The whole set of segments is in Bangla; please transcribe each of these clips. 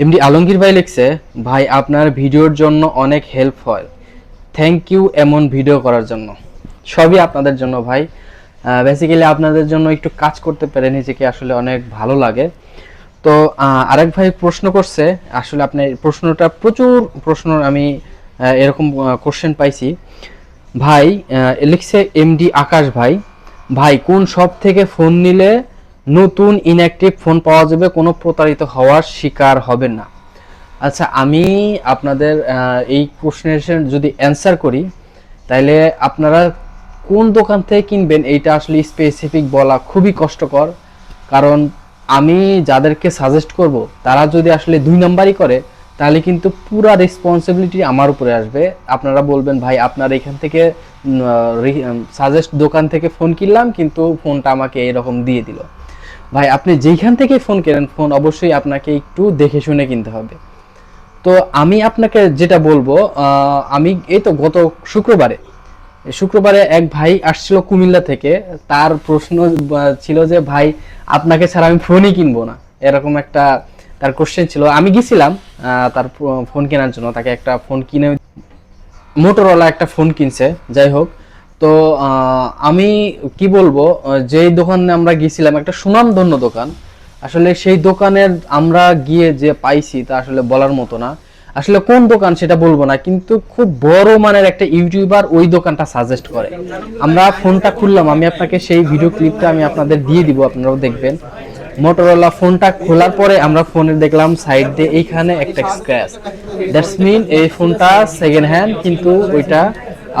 এমডি আলমগীর ভাই লিখছে, ভাই, আপনার ভিডিওর জন্য অনেক হেল্প হয়। থ্যাংক ইউ এমন ভিডিও করার জন্য। সবই আপনাদের জন্য, ভাই। বেসিক্যালি আপনাদের জন্য একটু কাজ করতে পেরে নিজেকে আসলে অনেক ভালো লাগে। তো আরেক ভাই প্রশ্ন করছে, আসলে আপনার প্রশ্নটা প্রচুর প্রশ্ন আমি এরকম কোশ্চেন পাইছি। ভাই লিখছে এমডি আকাশ ভাই ভাই, কোন সব থেকে ফোন নিলে নতুন ইনঅ্যাক্টিভ ফোন পাওয়া যাবে, কোনো প্রতারিত হওয়ার শিকার হবেন না। আচ্ছা আমি আপনাদের এই প্রশ্নের যদি অ্যান্সার করি তাহলে আপনারা কোন দোকান থেকে কিনবেন? এইটা আসলে স্পেসিফিক বলা খুবই কষ্টকর। কারণ আমি যাদেরকে সাজেস্ট করব, তারা যদি আসলে দুই নাম্বারই করে, তাহলে কিন্তু পুরা রেসপন্সিবিলিটি আমার উপরে আসবে। আপনারা বলবেন, ভাই, আপনার এখান থেকে সাজেস্ট দোকান থেকে ফোন কিনলাম, কিন্তু ফোনটা আমাকে এরকম দিয়ে দিল। ভাই, আপনি যেইখান থেকে ফোন কেনেন, ফোন অবশ্যই আপনাকে একটু দেখে শুনে কিনতে হবে। তো আমি আপনাকে যেটা বলব আমি এই তো গত শুক্রবারে শুক্রবারে এক ভাই আসছিল কুমিল্লা থেকে। তার প্রশ্ন ছিল যে, ভাই, আপনাকে ছাড়া আমি ফোনই কিনবো না। এরকম একটা তার কোশ্চেন ছিল। আমি গেছিলাম তার ফোন কেনার জন্য। তাকে একটা ফোন কিনে মোটরওয়ালা একটা ফোন কিনছে। যাই হোক তো আমি কি বলব যেই দোকানে আমরা গিয়েছিলাম, একটা সুনামধন্য দোকান। আসলে সেই দোকানের আমরা গিয়ে যে পাইছি তা আসলে বলার মতো না। আসলে কোন দোকান সেটা বলব না, কিন্তু খুব বড় মানের একটা ইউটিউবার ওই দোকানটা সাজেস্ট করে। আমরা ফোনটা খুললাম, আমি আপনাকে সেই ভিডিও ক্লিপটা আমি আপনাদের দিয়ে দিব, আপনারাও দেখবেন। মোটরোলা ফোনটা খোলার পরে আমরা ফোনে দেখলাম সাইড দিয়ে এইখানে একটা স্ক্র্যাচ দ্যাটস মিন এই ফোনটা সেকেন্ড হ্যান্ড কিন্তু ওইটা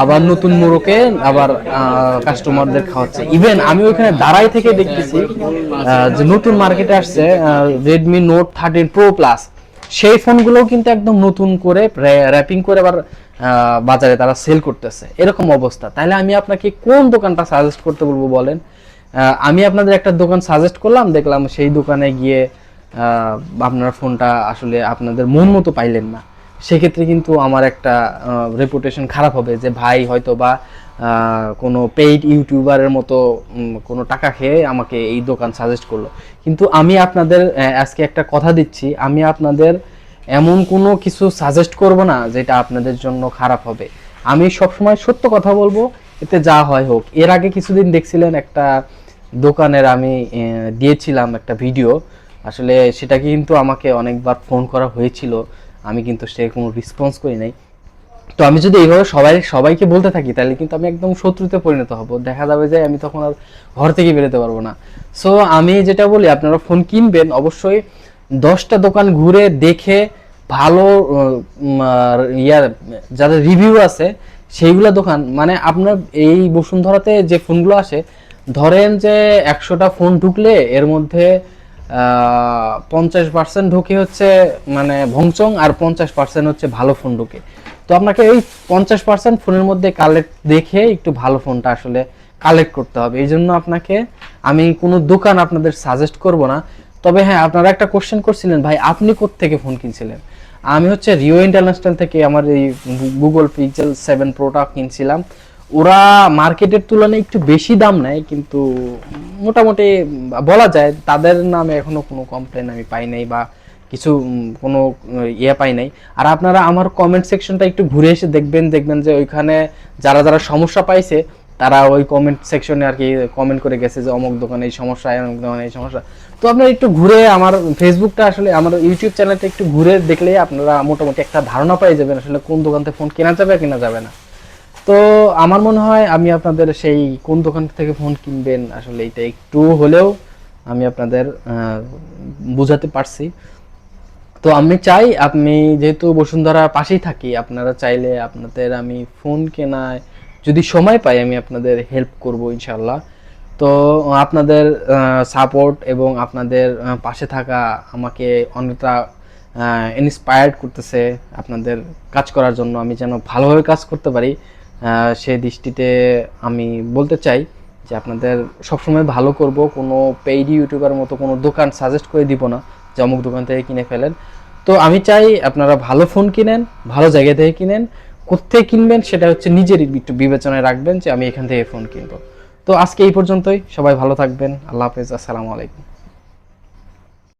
আবার নতুন মোড়কে আবার কাস্টমারদের খাওয়াচ্ছে। ইভেন আমি ওইখানে দাঁড়াই থেকে দেখতেছি যে নতুন মার্কেটে আসছে Redmi Note thirteen Pro Plus সেই ফোনগুলো কিন্তু একদম নতুন করে র্যাপিং করে আবার বাজারে তারা সেল করতেছে। এরকম অবস্থা। তাহলে আমি আপনাকে কোন দোকানটা সাজেস্ট করতে বলব বলেন? আমি আপনাদের একটা দোকান সাজেস্ট করলাম, দেখলাম সেই দোকানে গিয়ে আপনারা ফোনটা আসলে আপনাদের মন মতো পাইলেন না। সেক্ষেত্রে কিন্তু আমার একটা রেপুটেশন খারাপ হবে যে ভাই হয়তো বা কোনো পেইড ইউটিউবারের মতো কোনো টাকা খেয়ে আমাকে এই দোকান সাজেস্ট করল। কিন্তু আমি আপনাদের আজকে একটা কথা দিচ্ছি, আমি আপনাদের এমন কোনো কিছু সাজেস্ট করব না যেটা আপনাদের জন্য খারাপ হবে। আমি সবসময় সত্য কথা বলব, এতে যা হয় হোক। এর আগে কিছুদিন দেখছিলেন একটা দোকানের আমি দিয়েছিলাম একটা ভিডিও। আসলে সেটা কিন্তু আমাকে অনেকবার ফোন করা হয়েছিল। আমি কিন্তু সে কোনো রেসপন্স করি নাই। তো আমি যদি এইভাবে সবাই, সবাইকে বলতে থাকি, তাহলে কিন্তু আমি একদম শত্রুতে পরিণত হব। দেখা যাবে যে আমি তখন আর ঘর থেকে বেরোতে পারব না। সো আমি যেটা বলি, আপনারা ফোন কিনবেন, অবশ্যই দশটা দোকান ঘুরে দেখে ভালো ইয়ার যাদের রিভিউ আছে, সেইগুলা দোকান মানে আপনার এই বসুন্ধরাতে যে ফোনগুলো আসে, ধরেন যে একশোটা ফোন ঢুকলে এর মধ্যে পঞ্চাশ পার্সেন্ট ঢুকে হচ্ছে মানে ভংচং আর পঞ্চাশ পার্সেন্ট হচ্ছে ভালো ফোন ঢুকে। তো আপনাকে এই পঞ্চাশ পার্সেন্ট ফোনের মধ্যে কালেক্ট দেখে একটু ভালো ফোনটা আসলে কালেক্ট করতে হবে। এই জন্য আপনাকে আমি কোনো দোকান আপনাদের সাজেস্ট করব না। তবে হ্যাঁ আপনারা একটা কোশ্চেন করছিলেন, ভাই, আপনি থেকে ফোন কিনছিলেন? আমি হচ্ছে রিও ইন্টারন্যাশনাল থেকে আমার এই গুগল পিক্সেল সেভেন প্রোটা কিনছিলাম। ওরা মার্কেটের তুলনায় একটু বেশি দাম নেয়, কিন্তু মোটামুটি বলা যায় তাদের নামে এখনও কোনো কমপ্লেন আমি পাই নাই বা কিছু কোনো ইয়ে পাই নাই। আর আপনারা আমার কমেন্ট সেকশনটা একটু ঘুরে এসে দেখবেন দেখবেন যে ওইখানে যারা যারা সমস্যা পাইছে, তারা ওই কমেন্ট সেকশনে আর কি কমেন্ট করে গেছে যে, অমুক দোকানে এই সমস্যা, অমুক দোকানে এই সমস্যা। তো আপনারা একটু ঘুরে আমার ফেসবুকটা আসলে, আমার ইউটিউব চ্যানেলটা একটু ঘুরে দেখলেই আপনারা মোটামুটি একটা ধারণা পাই যাবেন আসলে কোন দোকান থেকে ফোন কেনা যাবে কেনা যাবে না। তো আমার মনে হয় আমি আপনাদের সেই কোন দোকান থেকে ফোন কিনবেন আসলে এটা একটু হলেও আমি আপনাদের বোঝাতে পারছি। তো আমি চাই আপনি যেহেতু বসুন্ধরার পাশেই থাকি, আপনারা চাইলে আপনাদের আমি ফোন কেনায় যদি সময় পাই আমি আপনাদের হেল্প করব ইনশাল্লাহ তো আপনাদের সাপোর্ট এবং আপনাদের পাশে থাকা আমাকে অনেকটা ইন্সপায়ার্ড করতেছে আপনাদের কাজ করার জন্য। আমি যেন ভালোভাবে কাজ করতে পারি। সেই দৃষ্টিতে আমি বলতে চাই যে আপনাদের সবসময় ভালো করব, কোনো পেইড ইউটিউবার মতো কোনো দোকান সাজেস্ট করে দিব না যে অমুক দোকান থেকে কিনে ফেলেন। তো আমি চাই আপনারা ভালো ফোন কিনেন, ভালো জায়গা থেকে কিনেন কোথেকে কিনবেন সেটা হচ্ছে নিজের একটু বিবেচনায় রাখবেন যে আমি এখান থেকে ফোন কিনবো। তো আজকে এই পর্যন্তই, সবাই ভালো থাকবেন, আল্লাহ হাফেজ, আসসালামু আলাইকুম।